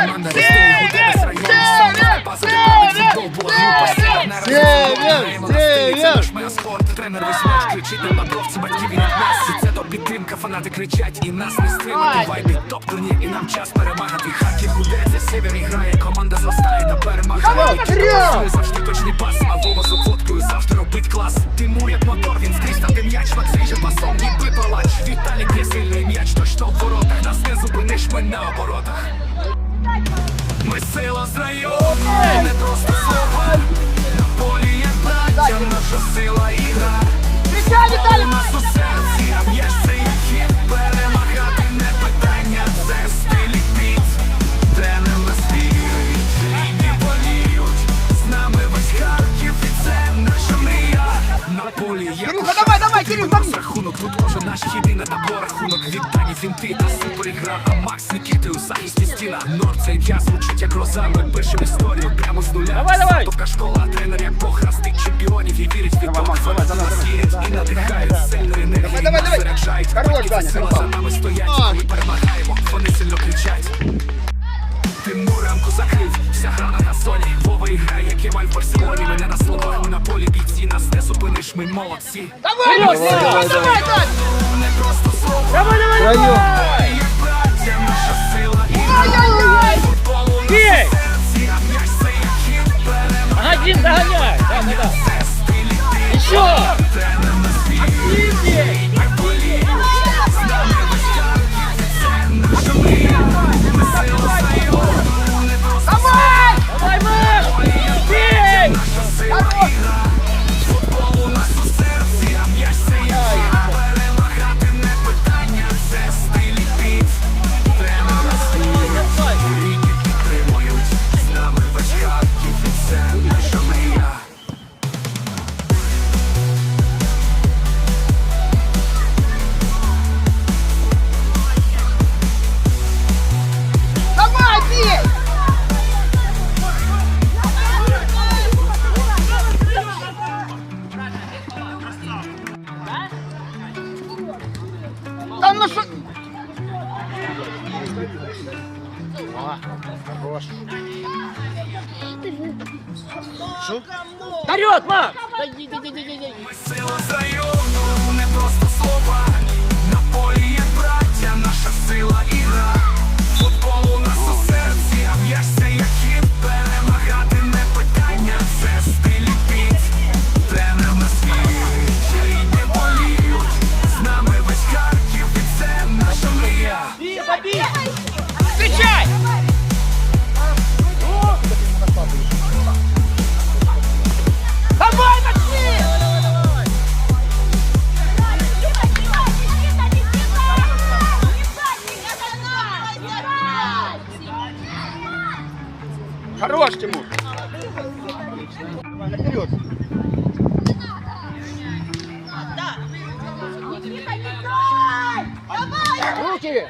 команда Ростей с района Санта Позабирали футбол, была глупость Равная моя спорт Тренер восьмяч на мотовці, батьки нас це до підтримка, фанати кричать І нас не стримати, вайбі топ турнір І нам час перемагати Харків Гудеда, Север грає, команда зростає та перемагає У нас давай, давай, Кирюх, рахунок, тут кожен наш єдиний набор рахунок. Вітані фінти та суперігра, а Макс Нікіти у захисті стіна. Норд цей ім'я звучить як роза, ми пишемо історію прямо з нуля. Давай, давай! Тобка школа, тренер як Бог, растить чемпіонів і вірить в давай, давай, Нас вірять і надихають сильною енергією давай, давай. заряджають. Це Даня, сила за нами стоять, коли перемагаємо, вони сильно кричать. Тимур рамку закрив, вся гра на газоні Вова і грає, як Кемаль в ми молодці. Давай, давай, давай, давай, давай! Давай, давай, давай! Є. Браття, наша сила і Ай-яй-яй! Там ну О, Хорош. Вперед, Макс! Сила знайому, не просто слова Хорош, Тимур. Давай, наперед. Руки!